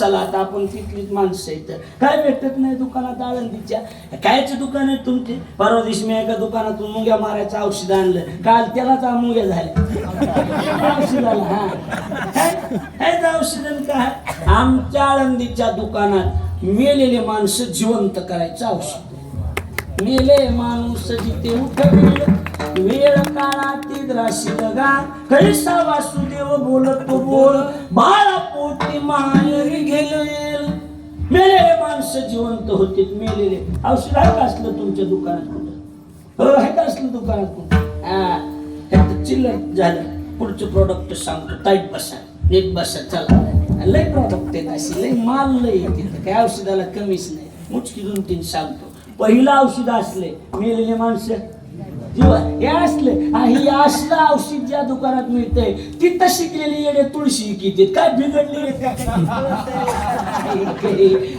चला आता आपण तिथलीच माणसं आहेत. काय भेटत नाही दुकानात आळंदीच्या कायच दुकान आहे तुमचे? परवा दिवशी मी एका दुकानातून मुंग्या मारायचं औषध आणलं. काल त्यालाच मुंग्या झाल्या. औषधाला हा. काय औषध काय? आमच्या आळंदीच्या दुकानात मेलेले माणसं जिवंत करायचं औषध. मेले माणूस जिथे उठविल वेळ काळातील राशी लगा कैसा वासुदेव बोलतो बोल बाळा पोटी माहेरी गेलेल मेलेले माणसं जिवंत होते मेलेले. औषध आहे का असलं तुमच्या दुकानात कुठं? हो आहे का असलं दुकानात कुठं? हा चिल्लर झालं. पुढचं प्रोडक्ट सांगतो. ताईट बसा नीट बसा चला. लय प्रॉडक्ट आहेत अशी लय माल लय तिथं काय औषधाला कमीच नाही. मुचकी दोन तीन सांगतो. पहिलं औषध असले मेलेले माणसं. हे असले हे असलं औषध ज्या दुकानात मिळतंय तिथं शिकलेली येडे तुळशी किती काय बिघडली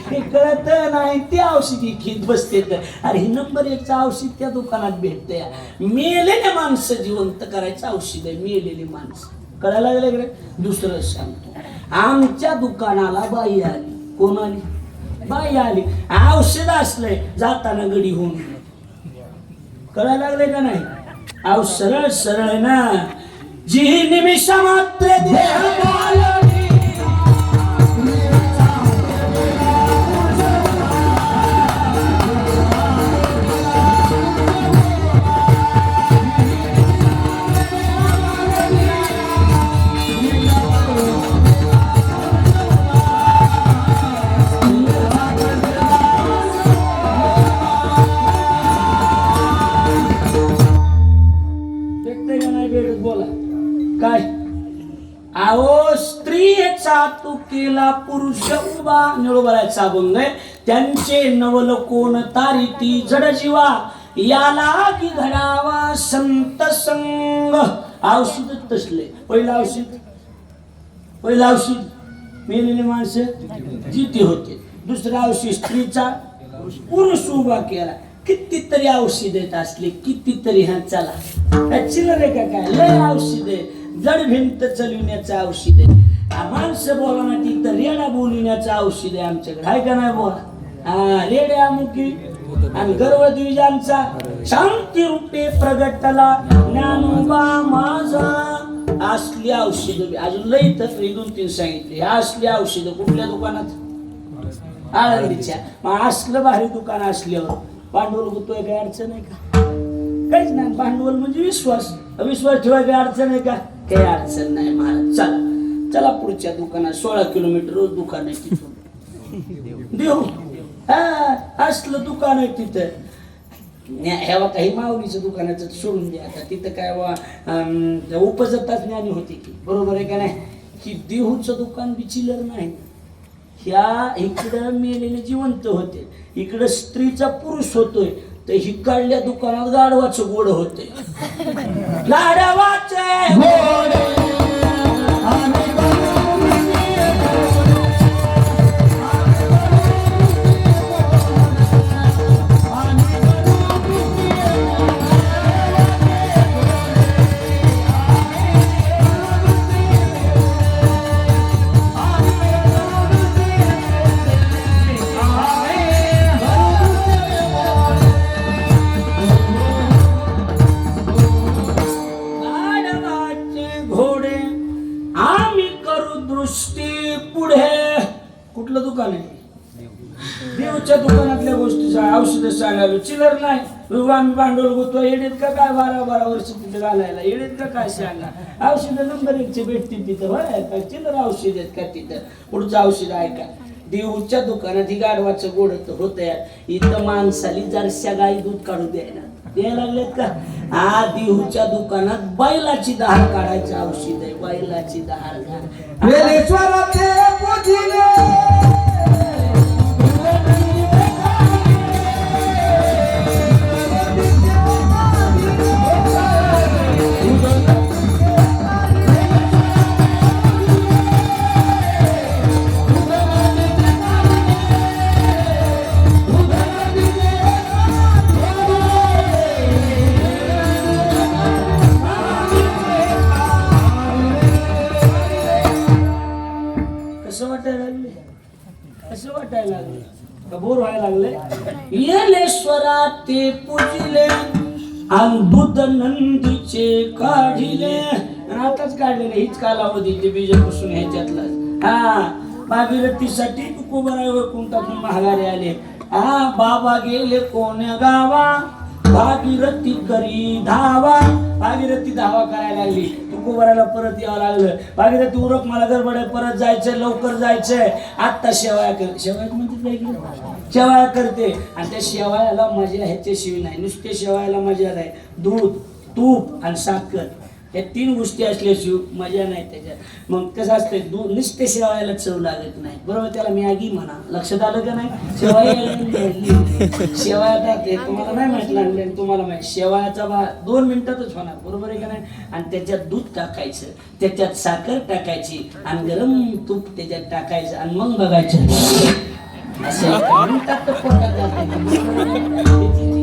हे कळत नाही ते औषध घेत बसते अरे हे नंबर एकचं औषध त्या दुकानात भेटतंय. मेलेले माणसं जिवंत करायचं औषध आहे मेलेली माणसं. कळायला लागले रे दुसरं सांगतो. आमच्या दुकानाला बाई आली. कोण आली? बाई आली. औषध असलंय जाताना गडी होऊन. कळायला लागले का नाही? अहो सरळ सरळ ना. जी निमिष मात्र निळोबराचा अभंग त्यांचे नवल कोण तारिती जड जीवा याला की घडावा संत संग औषधच तसले. पहिलं औषध. पहिलं औषध. मेलेली माणसं जिती होते. दुसरं औषध स्त्रीचा. पुरुष उभा केला. कितीतरी औषध येत असले कितीतरी हा चला. चिल्लर आहे का काय? लय औषध. आहे जड भिंत चलविण्याचं औषध. आहे माणसं बोला ना तिथं रेडा बोलण्याचं औषध आहे आमच्याकडे. आहे का नाही बोला? हा रेड्या मुखी आणि गर्भद्विजांचा शांती रूपे प्रगटला. ज्ञानोबा माझा असली औषध अजून लई तर दोन तीन सांगितले. असली औषधं कुठल्या दुकानात? आळंदीच्या. मग असलं भारी दुकान असल्यावर भांडवल होतोय काय अडचण आहे का? काहीच नाही. भांडवल म्हणजे विश्वास. विश्वास ठेवाय काही अडचण आहे का? काही अडचण नाही महाराज. चला पुढच्या दुकानात सोळा किलोमीटर रोज दुकान आहे तिथून देऊ हा असलं दुकान आहे तिथं. ह्यावा ह्या काही माऊलीचं दुकानाचं सोडून द्या. आता तिथं काय वा उपजताच ज्ञानी होती की. बरोबर आहे का नाही? ही देहूचं दुकान बी चिल्लर नाही. ह्या इकडं मेलेले जिवंत होते. इकडं स्त्रीचा पुरुष होतोय. तर हिकडल्या दुकानात गाडवाचं गोड होते गाढवाचे! औषध सांगायला चिलर नाही. आम्ही भांडवल गुतवा येडीत का काय बारा बारा वर्ष तिथे घालायला? येडीत का काय सांगा? औषधं नंबर एकचे भेटतील तिथं बरं का? चिलर औषध आहेत का तिथं? पुढचं औषध आहे का? देऊच्या दुकानात ही गाडवाचं गोड होत इथं माणसाली जरशा गाई दूध काढू द्यायला. द्यायला लागलेत का? आ देहूच्या दुकानात बैलाची दहार काढायचं औषध आहे बैलाची दहार घाल येलेश्वरा ते पूजिले आणि नंदीचे काढिले. आताच काढलेले हीच कालावधीचे बीज पुसून ह्याच्यातला. हा भागीरथीसाठी कुकुबरावर कुंटातून महागारे आले. हा बाबा गेले कोण्या गावा? भागीरथी करी धावा. भागीरथी धावा करायला लागली. तुकोबराला परत यावं लागलं. भागीरथी उरक मला गडबड परत जायचंय लवकर जायचंय. आत्ता शेवाया कर शेवाया म्हणते शेवाया करते. आणि त्या शेवायाला मजा ह्याच्याशिवाय नाही. नुसते शेवायाला मजा नाही दूध तूप आणि साखर. ह्या तीन गोष्टी असल्याशिव मजा नाही त्याच्यात. मग कसं असतं दूध नुसते शेवायला चव लागत नाही. बरोबर? त्याला मी आगी म्हणा. लक्षात आलं का नाही? शेवाया शेवाया टाकते तुम्हाला नाही माहीत लागले तुम्हाला माहिती. शेवायाचा भा दोन मिनिटातच होणार. बरोबर आहे का नाही? आणि त्याच्यात दूध टाकायचं. त्याच्यात साखर टाकायची. आणि गरम तूप त्याच्यात टाकायचं. आणि मग बघायचं. असं मिनिटात तर पोटात जातं.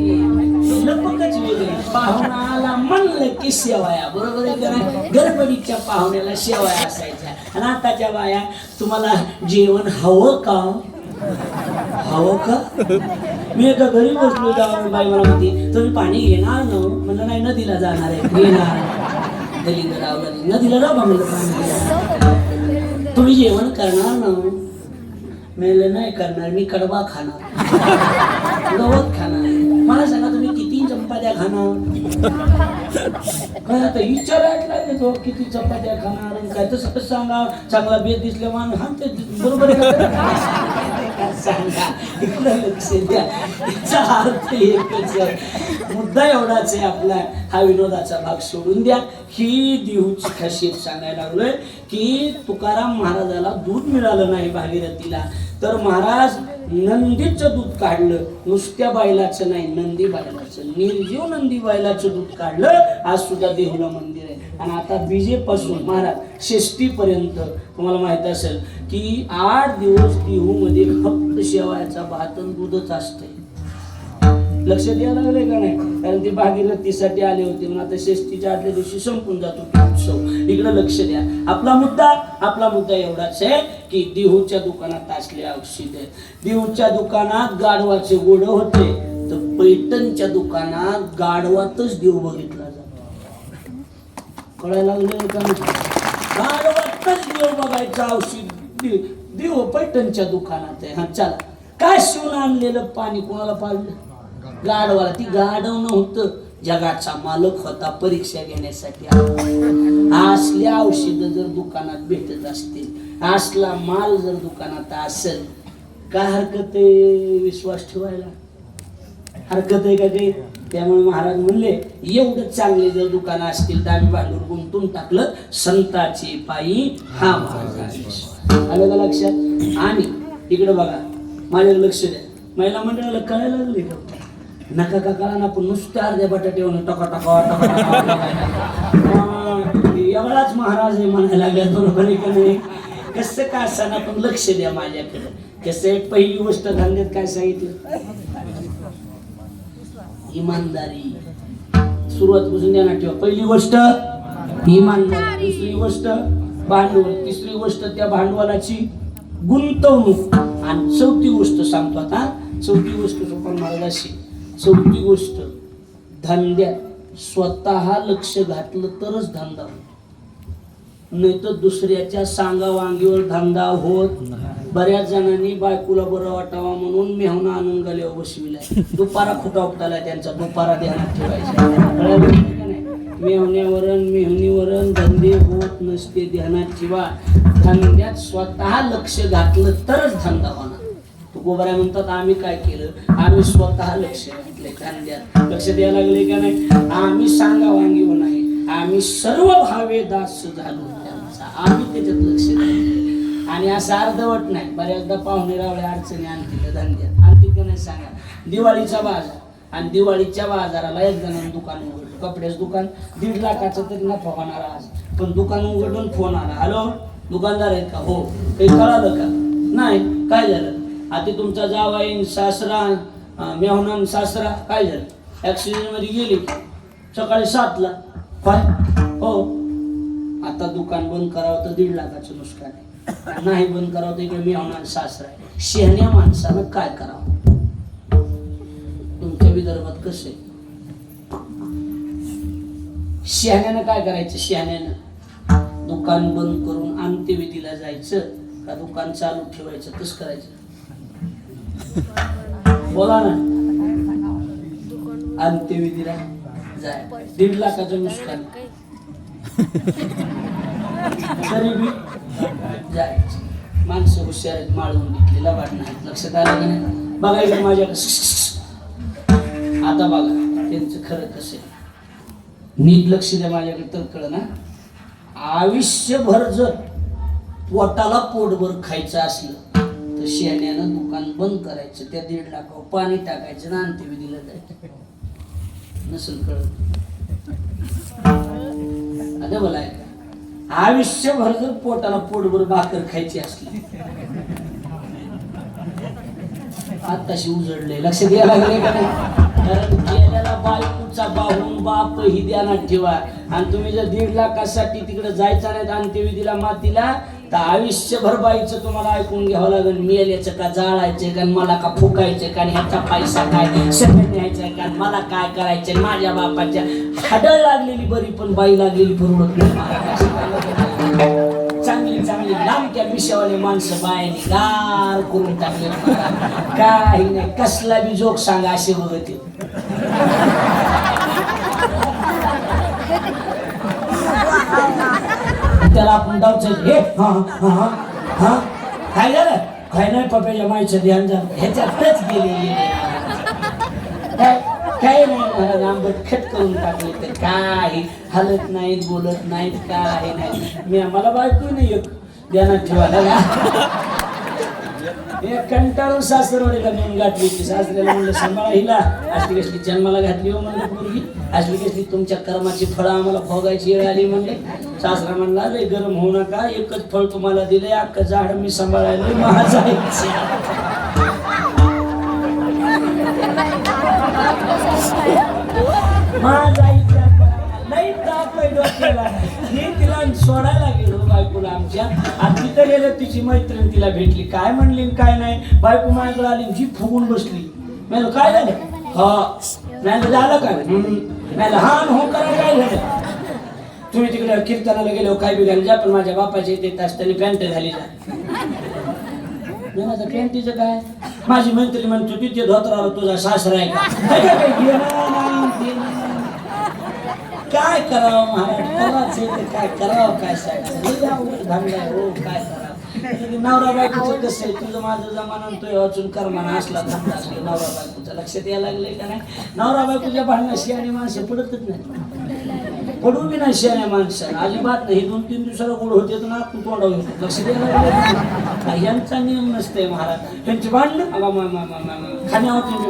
पाहुणाला म्हणलं की शेवाया बरोबर आहे का नाही? गडबडीच्या पाहुण्याला शेवाया असायच्या. आणि आताच्या बाया तुम्हाला जेवण हवं का? हवं का? मी एका घरी बसलो जाऊन बाई मला म्हणते तुम्ही पाणी घेणार ना? म्हणलं नाही नदीला जाणार आहे. घेणार दलिंद रावलं नदीला जाऊ म्हणलं पाणी तुम्ही जेवण करणार ना? मेलं नाही करणार मी कडवा खाणार. गवत खाणार. मला सांगा तुम्ही चपात्या खाणार? काय आता विचारायला लागले तो किती चपात्या खाणार आणि काय? तसं कसं सांगा चांगला बेत दिसल्या मान हा ते बरोबर आहे सांगा. इकडं लक्ष द्या. याचा अर्थ एकच आहे. मुद्दा एवढाच आहे आपला. हा विनोदाचा भाग सोडून द्या. ही देहूची खासियत सांगायला लागलोय की तुकाराम महाराजाला दूध मिळालं नाही भागीरथीला. तर महाराज नंदीचं दूध काढलं. नुसत्या बैलाचं नाही नंदी बैलाचं. निर्जीव नंदी बैलाचं दूध काढलं. आज सुद्धा देहूला मंदिर आणि आता बीजेपासून महाराज शेष्टीपर्यंत तुम्हाला माहीत असेल की आठ दिवस देहूमध्ये फक्त शेवायचा भात दूधच असतंय. लक्ष द्यायला लागले का नाही? कारण ते भागीरथीसाठी आले होते म्हणून आता षष्टीच्या आदल्या दिवशी संपून जातो उत्सव. इकडे लक्ष द्या. आपला मुद्दा आपला मुद्दा एवढाच आहे की देहूच्या दुकानात असले औषध देहूच्या दुकानात गाढवाचे गोड होते तर पैठणच्या दुकानात गाढवातच देव बघितला. कळायला लागलं का? नाही? देव बघायचं औषध दे- देव पैठणच्या दुकानात आहे. हा चला. काय शिवून आणलेलं पाणी कोणाला पाडलं गाढवाला. ती गाढव नव्हतं. जगाचा मालक होता परीक्षा घेण्यासाठी. असली असल्या औषध जर दुकानात भेटत असतील असला माल जर दुकानात असेल काय हरकत आहे विश्वास ठेवायला? हरकत आहे का काही? त्यामुळे महाराज म्हणले एवढं चांगले जर दुकानं असतील तर आम्ही भांडूर गुंतून टाकलं संताची पायी हा महाराज आलं का लक्षात? आणि इकडे बघा माझ्याकडे लक्ष द्या. महिला मंडळाला कळायला लागले नका का कळा ना पण नुसत्या अर्ध्या बटाटे टका टका टका एवढाच महाराज आहे म्हणायला लागल्या बरोबर का नाही? कसं का असताना पण लक्ष द्या माझ्याकडे. कसं आहे पहिली गोष्ट धंद्यात काय सांगितलं? इमानदारी. सुरुवातपासून ध्यानात ठेवा. पहिली गोष्ट इमानदारी. दुसरी गोष्ट भांडवल. तिसरी गोष्ट त्या भांडवलाची गुंतवणूक. आणि चौथी गोष्ट सांगतो आता. चौथी गोष्ट सोपन महाराजाशी चौथी गोष्ट धंद्यात स्वतः लक्ष घातलं तरच धंदा होतो नाही तर दुसऱ्याच्या सांगा वांगीवर धंदा होत बऱ्याच जणांनी बायकोला बरं वाटावा म्हणून मेहना आणून गल्यावर हो बसविलाय दुपारा खुटा उपटाला त्यांचा. दुपारा ध्यानात ठेवायचा मेहुण्यावरण का मेहण्यावरण धंदे होत नसते ध्यानात ठेवा. धंद्यात स्वतः लक्ष घातलं तरच धंदा होणार. तो गोबऱ्या म्हणतात आम्ही काय केलं? आम्ही स्वतः लक्ष घातले धंद्यात. लक्ष द्यायला लागले का नाही? आम्ही सांगा वांगी हो नाही. आम्ही सर्व भावे दास झालो त्यांचा. आम्ही त्याच्यात लक्ष घातलं आणि असं अर्धवट नाही. बऱ्याचदा पाहुणे रावळे अडचणी आणतील त्या धंद्यात आणतील का नाही सांगा. दिवाळीचा बाजार. आणि दिवाळीच्या बाजाराला एक जण दुकान उघडलं. कपड्याचं दुकान दीड लाखाचं तरी नफा होणार आज. पण दुकान उघडून फोन आला. हॅलो दुकानदार आहेत का? हो. काही कळालं का? नाही. काय झालं? आता तुमचा जावाईन सासरा अं, सासरा काय झालं? ॲक्सिडेंटमध्ये गेली सकाळी सातला. काय हो. आता दुकान बंद करावं तर दीड लाखाचं नुकसान आहे. नाही बंद करावं तर इकडे मी होणार सासरा आहे. शहाण्या माणसानं काय करावं? तुमच्या विदर्भात कसं शहाण्यानं काय करायचं? शहाण्यानं दुकान बंद करून अंत्यविधीला जायचं का दुकान चालू ठेवायचं? कसं करायचं? बोला ना. अंत्यविधीला जाय. दीड लाखाचं नुकसान. तरी जायचं माणसं हुशार आहेत माळवून घेतलेला वाटणार लक्षात आलं की नाही? बघा इकडे माझ्या आता बघा त्यांचं खरं कसं आहे? नीट लक्ष द्या माझ्याकडे तर कळ ना? आयुष्यभर जर पोटाला पोटभर खायचं असलं तर शेण्यानं दुकान बंद करायचं त्या दीड लाखावर पाणी टाकायचं ना अंत्यविधीला जायचं. नसेल कळत आता बोलाय आयुष्यभर जर पोटाला पोटभर भाकर खायची असली. आताशी उजडले लक्ष द्यायला लागले का नाही? कारण गेल्याला बायकोचा बाहून बाप ही द्याना ठेवा. आणि तुम्ही जर दीड लाखासाठी तिकडे जायचा नाही अंत्यविधीला मातीला तर आयुष्यभर बाईचं तुम्हाला ऐकून घ्यावं लागेल मेल्याचं का जाळायचे का मला का फुकायचे का आणि ह्याचा पैसा काय? सगळं का? मला काय करायचं माझ्या बापाच्या हाडळ लागलेली बरी पण बाई लागलेली परवडत नाही चांगली चांगली लांबक्या मिशावाले माणसं बायाने गार करून टाकले काही नाही कसला बी जोक सांगा असे बघते. त्याला आपण डावचं हे हा हा हा हा. काय झालं? काय नाही पप्याच्या जमायचं ध्यान झालं ह्याच्यातच गेले काय नाही महाराज आंबट खट करून टाकले तर काही हलत नाहीत बोलत नाहीत काही नाही. मी मला बायको नाही ध्यानात ठेवायला. कंटाळून सासरवाडीला नेऊन गाठली की सासऱ्याला म्हणलं सांभाळा हिला. असली कसली जन्माला घातली हो म्हणलं पूर्वी असली कसली तुमच्या कर्माची फळं आम्हाला भोगायची वेळ आली म्हणले. सासरा म्हणला लय गरम होऊ नका. एकच फळ तुम्हाला दिले अख्खं झाड मी सांभाळायला माझा माझा लई ताप डोक्याला. मी तिला सोडायला गेलो. बायकोला आमच्या. आणि तिथं गेलं तिची मैत्रीण तिला भेटली. काय म्हणली काय नाही. बायको माझ्याकडे आली जी फुगून बसली. मी म्हणलं, काय झालं? हा. नाही झालं काय? हम्म. नाही हा हो करा काय झालं? तुम्ही तिकडे कीर्तनाला गेलो हो, काय बी जा पण माझ्या बापाच्या इथे तास त्यांनी पॅन्ट झाली जा. माझं पॅन्टीचं काय? माझी मैत्री म्हणतो तिथे धोत्राला तुझा सासरा आहे का? काय करावं महाराज? काय करावं काय सांगायचं हो काय करावं म्हणजे नवरा बायकोचं कसं आहे? तुझं माझं जमाना तो अजून करमाना असला धंदा असला नवरा बायकोचा लक्षात यायला लागले का नाही? नवरा बायकोच्या भांडणाशी आणि माणसं पडतच नाही पडू बी नाही शेण्या माणसाला अजिबात नाही. दोन तीन दिवसाला गोड होते तर ना तू तोंडावर येतो. लक्ष द्यायला यांचा नियम नसतंय महाराज. त्यांची भांडणं अबा, मा, मा, खाण्यावरती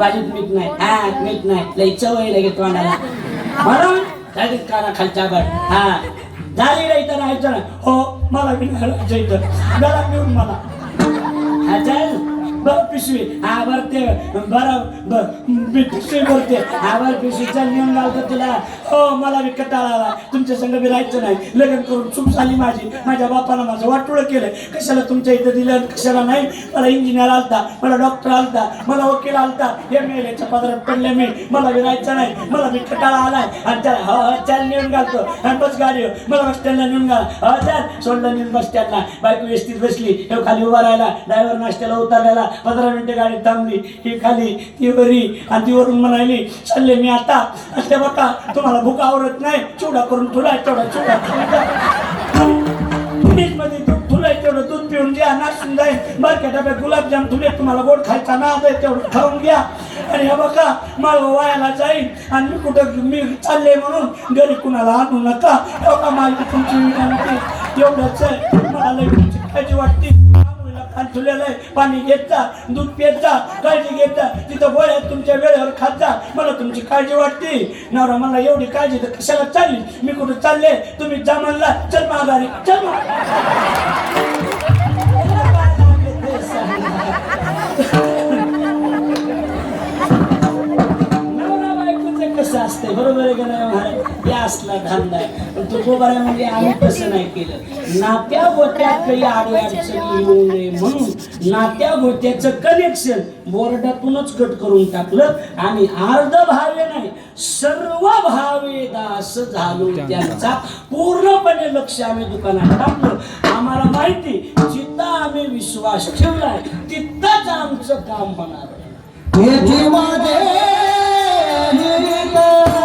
भाजीत मीठ नाही हा मीठ नाही लई चवय लगे तोंडाला म्हणून डायरेक्ट काना खालच्या बर हा झाली रे इथं राहायचं हो मला बी नाही राहायचं इथं जरा घेऊन मला हा चल बर पिशवी. हा बर ते. बरं मी पिशवी बोलते हा पिशवीचा नियम लावतो नेऊन तुला. हो मला बी कटाळा आला. तुमच्या संघ बी राहायचं नाही. लग्न करून चूक झाली माझी. माझ्या बापानं माझं वाटोळं केलं. कशाला तुमच्या इथं दिलं कशाला नाही? मला इंजिनियर आलता. मला डॉक्टर आलता. मला वकील आलता. एम एल एच्या पदरात पडले मी. मला बी राहायचं नाही. मला बी कटाळा आलाय. आणि त्याला ह ह हो, हो, चाल नेऊन घालतो. आणि बस गाडी मला बस स्टँडला नेऊन घाल. हो, ह चाल. सोडलं नेऊन बस स्टँडला. बायको व्यवस्थित बसली. हे खाली उभा राहिला. ड्रायव्हर नाश्त्याला उतरलेला. पंधरा मिनटं गाडी थांबली ही खाली ती वरी आणि ती वरून म्हणाली चालले मी आता. आणि बघा तुम्हाला भूक आवरत नाही चिवडा करून थोडा तेवढा चिवडा फ्रीजमध्ये दूध तुला तेवढं दूध पिऊन घ्या नाचून जाईल बरं डब्यात गुलाबजाम तुले तुम्हाला गोड खायचा ना आहे तेवढं खाऊन घ्या. आणि हे बघा माळ वायाला जाईल आणि मी कुठं मी चालले म्हणून घरी कुणाला आणू नका. हे बघा माझी तुमची विनंती एवढंच आहे. मला लई तुमची काळजी वाटते. ठेवलेलं आहे. पाणी घेत जा दूध पेत जा काळजी घेत जा. तिथं गोळ्या तुमच्या वेळेवर खात जा. मला तुमची काळजी वाटते. नवरा मला एवढी काळजी तर कशाला चालली? मी कुठं चालले? तुम्ही जा म्हणला चल माघारी चल माघारी. नवरा बायकोचं बरोबर आहे का नाही हो? महाराज? या असला धंदा पण तू म्हणजे आम्ही तसं नाही केलं. नात्या गोत्यात काही आडी अडचणी येऊ नये म्हणून नात्या गोत्याचं कनेक्शन बोर्डातूनच कट करून टाकलं आणि अर्ध भावे नाही सर्व भावे दास झालो त्यांचा. पूर्णपणे लक्ष आम्ही दुकानात टाकलं. आम्हाला माहिती जिथं आम्ही विश्वास ठेवलाय तिथंच आमचं काम होणार आहे. पेटी माझे Happy.